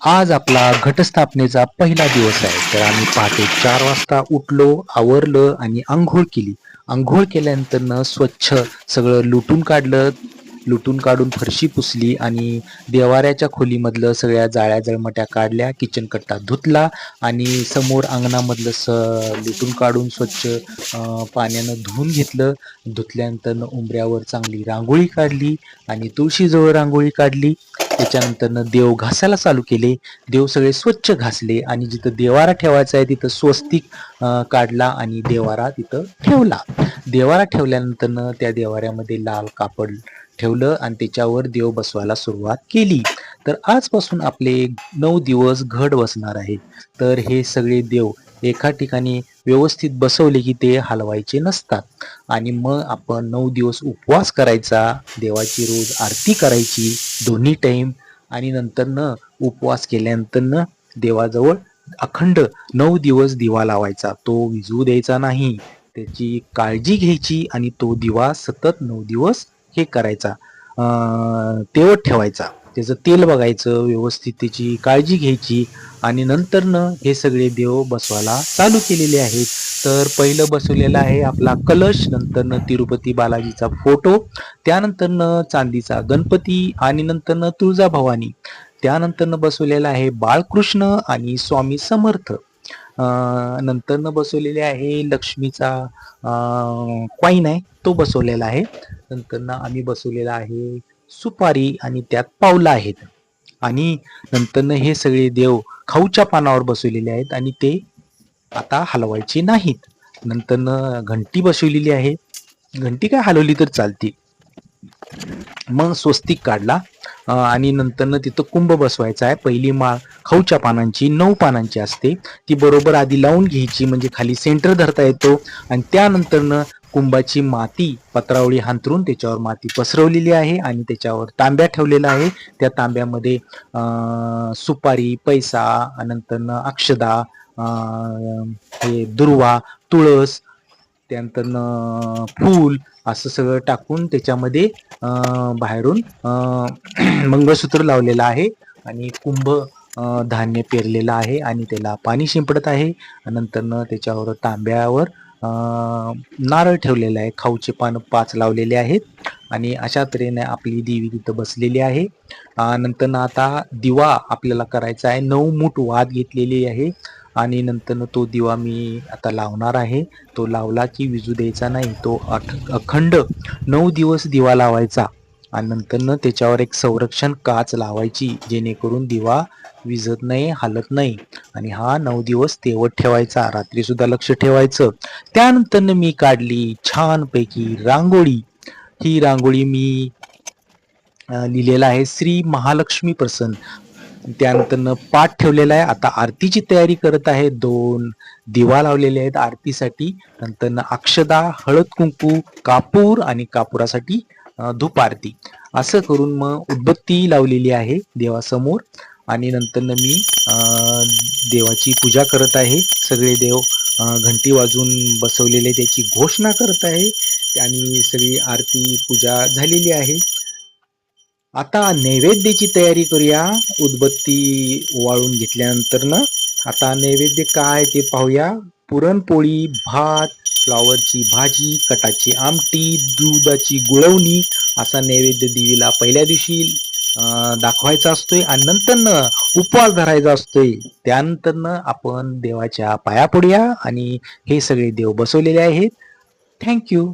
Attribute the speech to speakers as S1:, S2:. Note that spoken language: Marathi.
S1: आज आपला घटस्थापनेचा पहिला दिवस आहे. तर आम्ही पहाटे चार वाजता उठलो आवरलं आणि आंघोळ केली. आंघोळ केल्यानंतर स्वच्छ सगळं लुटून काढलं. लुटून काढून फरशी पुसली आणि देवाऱ्याच्या खोलीमधलं सगळ्या जाळ्या जळमट्या काढल्या किचन कट्टा धुतला आणि समोर अंगणामधलं स लुटून काढून स्वच्छ पाण्यानं धुवून घेतलं. धुतल्यानंतर उंबऱ्यावर चांगली रांगोळी काढली आणि तुळशीजवळ रांगोळी काढली. त्याच्यानंतर देव घासायला चालू केले. देव सगळे स्वच्छ घासले आणि जिथं देवारा ठेवायचा आहे तिथं स्वस्तिक काढला आणि देवारा तिथं ठेवला. देवारा ठेवल्यानंतर त्या देवाऱ्यामध्ये लाल कापड ठेवलं आणि त्याच्यावर देव बसवायला सुरुवात केली. तर आजपासून आपले नऊ दिवस घट बसणार आहेत. तर हे सगळे देव एका ठिकाणी व्यवस्थित बसवले की ते हलवायचे नसतात. आणि मग आपण नऊ दिवस उपवास करायचा देवाची रोज आरती करायची दोन्ही टाईम आणि नंतर न उपवास केल्यानंतर न देवाजवळ अखंड नऊ दिवस दिवा लावायचा. तो विजू द्यायचा नाही. त्याची काळजी घ्यायची आणि तो दिवा सतत नऊ दिवस हे करायचा. तेवत ठेवायचा. त्याचं तेल बघायचं व्यवस्थित त्याची काळजी घ्यायची आणि नंतरनं हे सगळे देव बसवायला चालू केलेले आहेत. तर पहिलं बसवलेलं आहे आपला कलश नंतरनं तिरुपती बालाजीचा फोटो त्यानंतरनं चांदीचा गणपती आणि नंतरनं तुळजाभवानी. त्यानंतरनं बसवलेला आहे बाळकृष्ण आणि स्वामी समर्थ. नंतरनं बसवलेले आहे लक्ष्मीचा क्वाईन आहे तो बसवलेला आहे. नंतरनं आम्ही बसवलेला आहे सुपारी आणि त्यात पावलं आहेत. आणि नंतर हे सगळे देव खाऊच्या पानावर बसवलेले आहेत आणि ते आता हलवायचे नाहीत. नंतर घंटी बसवलेली आहे. घंटी काय हलवली तर चालते मग स्वस्तिक काढला. आणि नंतर तिथं कुंभ बसवायचा आहे. पहिली माळ खाऊच्या पानांची नऊ पानांची असते. ती बरोबर आधी लावून घ्यायची. म्हणजे खाली सेंटर धरता येतो. आणि त्यानंतर कुंभाची माती पत्रावळी हांतरून त्याच्यावर माती पसरवलेली आहे आणि त्याच्यावर तांब्या ठेवलेला आहे त्या तांब्यामध्ये सुपारी पैसा अनंतर अक्षदा हे दुर्वा तुळस त्यानंतर फूल असं सगळं टाकून त्याच्यामध्ये बाहेरून मंगळसूत्र लावलेलं आहे आणि कुंभ धान्य पेरलेलं आहे आणि त्याला पाणी शिंपडत आहे. नंतर त्याच्यावर तांब्यावर नारळ ठेवलेला आहे. खाऊचे पानं पाच लावलेले आहेत आणि अशा तऱ्हेने आपली देवी तिथं बसलेली आहे. नंतर आता दिवा आपल्याला करायचा आहे. नऊ मूठ वाद घेतलेली आहे आणि नंतर तो दिवा मी आता लावणार आहे. तो लावला की विजू द्यायचा नाही. तो अख अखंड नऊ दिवस दिवा लावायचा. आणि नंतर त्याच्यावर एक संरक्षण काच लावायची जेणेकरून दिवा विझत नाही हालत नाही. आणि हा नऊ दिवस तेवत ठेवायचा रात्री सुद्धा लक्ष ठेवायचं. त्यानंतर मी काढली छानपैकी रांगोळी. ही रांगोळी मी लिहिलेला आहे श्री महालक्ष्मी प्रसन्न. त्यानंतर पाठ ठेवलेला आहे. आता आरतीची तयारी करत आहे. दोन दिवा लावलेले आहेत आरतीसाठी. नंतर अक्षदा हळद कुंकू कापूर आणि कापुरासाठी धुपारती. धूप आरती असं करून मग उदबत्ती लावलेली आहे देवासमोर आणि नंतर मी देवाची पूजा करत आहे. सगळे देव घंटी वाजून बसवलेले त्याची घोषणा करत आहे आणि सगळी आरती पूजा झालेली आहे. आता नैवेद्याची तयारी करूया. उदबत्ती वाळून घेतल्यानंतर ना आता नैवेद्य काय ते पाहूया. पुरणपोळी भात फ्लॉवरची भाजी कटाची आमटी दुधाची गुळवणी असा नैवेद्य देवीला पहिल्या दिवशी दाखवायचा असतोय आणि नंतर उपवास धरायचा असतोय. त्यानंतर आपण देवाच्या पाया पडूया आणि हे सगळे देव बसवलेले आहेत. थँक्यू